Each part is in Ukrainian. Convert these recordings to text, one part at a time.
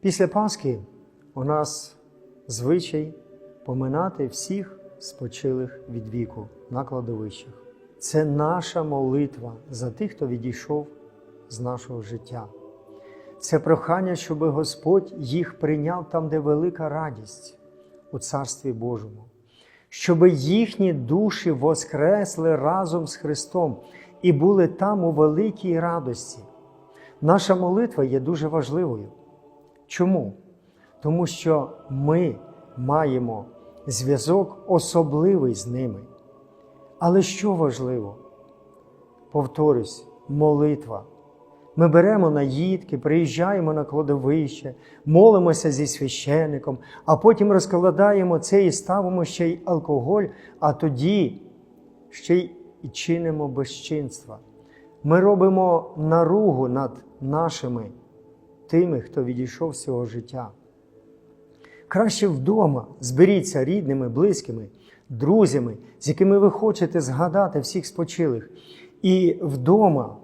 Після Пасхи у нас звичай поминати всіх спочилих від віку на кладовищах. Це наша молитва за тих, хто відійшов з нашого життя. Це прохання, щоб Господь їх прийняв там, де велика радість у Царстві Божому, щоб їхні душі воскресли разом з Христом і були там у великій радості. Наша молитва є дуже важливою. Чому? Тому що ми маємо зв'язок особливий з ними. Але що важливо? Повторюсь, молитва. Ми беремо наїдки, приїжджаємо на кладовище, молимося зі священником, а потім розкладаємо це і ставимо ще й алкоголь, а тоді ще й чинимо безчинства. Ми робимо наругу над нашими тими, хто відійшов з цього життя. Краще вдома зберіться рідними, близькими, друзями, з якими ви хочете згадати всіх спочилих. І вдома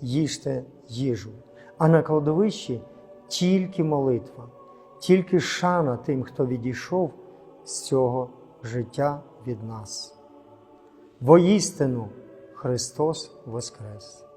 їжте їжу, а на кладовищі тільки молитва, тільки шана тим, хто відійшов з цього життя від нас. Воістину Христос Воскрес!